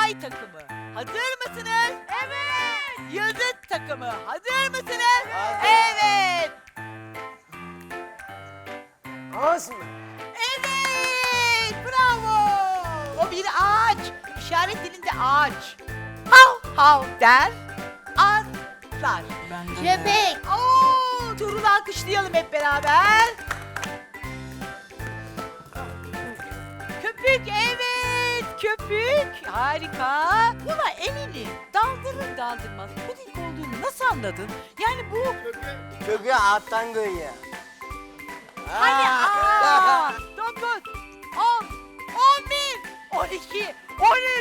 Ay takımı. Hazır mısınız? Evet. Yıldız takımı. Hazır mısınız? Hazır. Evet. Ağız mı? Evet. Bravo. O bir ağaç. İşaret dilinde ağaç. Hav hav der. Atlar. Köpek. Oo, Tuğrul'u alkışlayalım hep beraber. Köpük evet köpük harika. Buna elini daldırır daldırmaz puding olduğunu nasıl anladın? Yani bu Kökü alttan koyuyor. hani Aa! aa, 9, 10, 11, 12, 13,